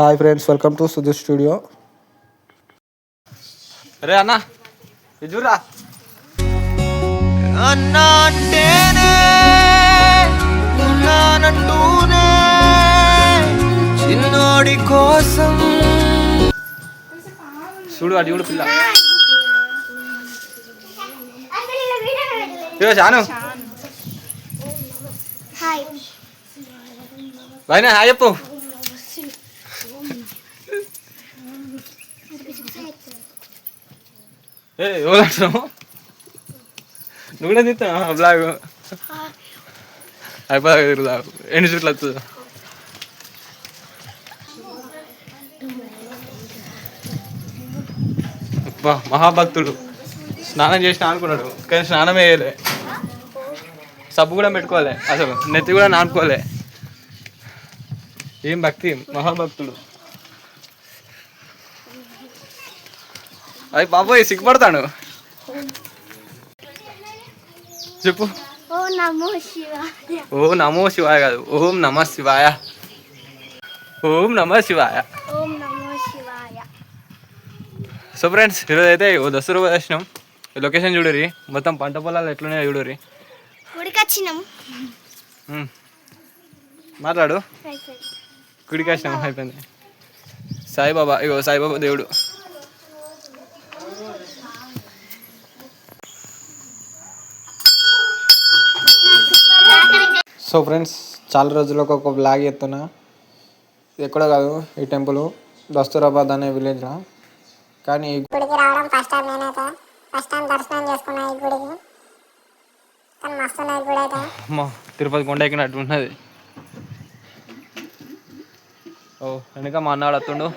Hi friends welcome to Sudheer studio రే అన్న ఇది చూడరా. అన్నా అంటేనే ఉన్నానంటూనే చిన్నోడి కోసం. చూడు అది చూడు పిల్ల. ఇగో చాను హాయ్ హాయ్ చెప్పు. ఏ ఎవరు నువ్వు కూడా తీస్తా బ్లాగ్. అయిపోదా తిరుగుదా ఎన్ని చుట్లు వస్తుంది. అబ్బా మహాభక్తుడు. స్నానం చేసిన అనుకున్నాడు కానీ స్నానం వేయలే. సబ్బు కూడా పెట్టుకోవాలి అసలు నెత్తి కూడా నానుకోలే. ఏం భక్తి? మహాభక్తుడు. అయ్యి బాబోయ్ సిగ్గుపడతాడు చెప్పు. ఓ నమో శివాయ. ఓ నమో శివాయ కాదు ఓం నమ శివాయ. ఓం నమ శివాయ. ఓం నమో శివాయ. సో ఫ్రెండ్స్ ఈరోజు అయితే ఓ దసరా దర్శనం. లొకేషన్ చూడరి మొత్తం పంట పొలాలు ఎట్లున్నాయో చూడరి. మాట్లాడు. వచ్చినాం అయిపోయింది. సాయిబాబా ఇగో సాయిబాబా దేవుడు. సో ఫ్రెండ్స్ చాలా రోజులకు ఒక బ్లాగ్ ఎత్తున్నా. ఇది ఎక్కడో కాదు ఈ టెంపుల్ దస్తూరాబాద్ అనే విలేజ్లో కానీ ఈ గుడికి రావడం ఫస్ట్ టైం నేనైతే. ఫస్ట్ టైం దర్శనం చేసుకున్నా ఈ గుడికి. కానీ మస్తు ఉన్నది గుడి అయితే అమ్మా తిరుపతి కొండ ఎక్కినట్టు ఉన్నది. ఓ వెనక మా అన్నాడు అత్తుండు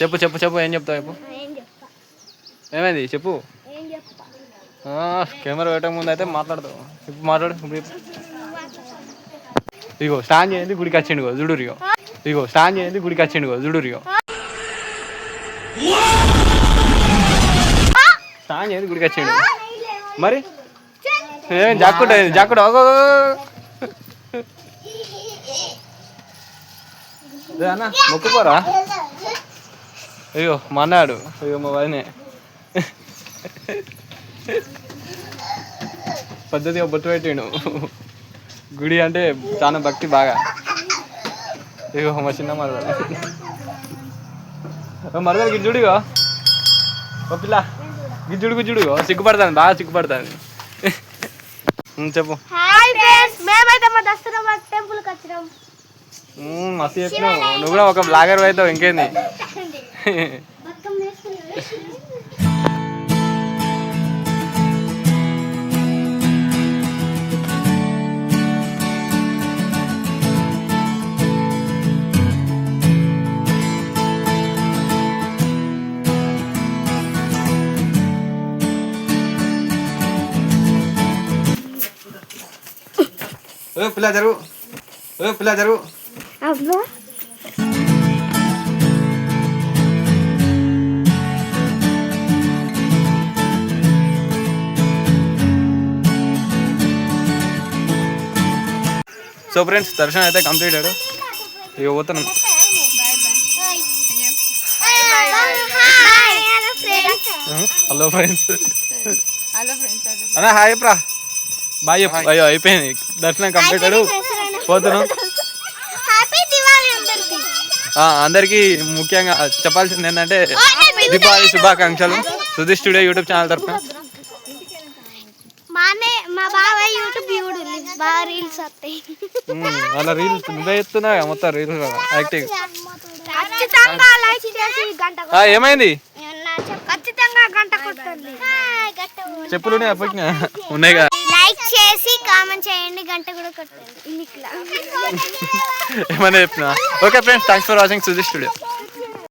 చెప్పు చెప్పు చెప్పు ఏం చెప్తావు చెప్పు. ఏం చెప్తా ఏమైంది? చెప్పు. కెమెరా పెట్టక ముందు అయితే మాట్లాడతావు ఇప్పుడు మాట్లాడు ఇప్పుడు. ఇగో స్టాండ్ చేయండి గుడికి వచ్చిండు ఇగో జుడు ఇగో. స్టాండ్ చేయండి గుడికి వచ్చిండు ఇగో జుడు ఇగో. స్టాండ్ చేయండి గుడికి వచ్చిండు మరి? ఏం జాక్కుంటా అన్న మొక్కుకోరా? అయ్యో మా అన్నాడు అయ్యో మా వదినే. పద్ధతిగా బొట్టు పెట్టిండు. గుడి అంటే చాలా భక్తి బాగా. ఇగో మా చిన్న మరదలు. మరదలు గిజ్జుడిగో ఓ పిల్ల గిజ్జుడు గుజ్జుడుగో సిగ్గుపడతాను బాగా సిగ్గుపడతాను చెప్పు. మేమైతే మా దస్తురాబాద్ టెంపుల్కి వచ్చినాం. ఉమ్, మస్తు చెప్పినావు. నువ్వు కూడా ఒక బ్లాగర్ అవుతావు ఇంకేంది. ఓ పిల్ల జరుగు. ఓ పిల్ల జరుగు. అబ్బా. సో ఫ్రెండ్స్ దర్శనం అయితే కంప్లీట్ అయ్యాడు ఇక పోతున్నాం. Hello friends. అన్న హాయ్ ప్రా బాయ్ చెప్పు. అయ్యో అయిపోయింది. దర్శనం కంప్లీట్ అయ్యాడు. పోతున్నాం. హ్యాపీ దివాళీ అందరికీ. ఆ, అందరికీ ముఖ్యంగా చెప్పాల్సింది ఏంటంటే దీపావళి శుభాకాంక్షలు. సుధీ స్టూడియో యూట్యూబ్ ఛానల్ తరఫున. మానే మా బాబాయ్ యూట్యూబ్ చూడు బాగా రీల్స్ వస్తాయి. అలా రీల్స్ నువ్వే ఎత్తున్నా మొత్తం రీల్స్ యాక్టింగ్. ఖచ్చితంగా లైక్ చేసి గంట ఆ, ఏమైంది? ఖచ్చితంగా గంట కొట్టండి. చెప్పులు ఉన్నాయి అప్పటికి ఉన్నాయి కదా లైక్ చేసి కామెంట్ చేయండి. గంట కూడా కొట్టండి ఇట్లా ఏమైనా చెప్పిన? Okay friends thanks for watching Suji studio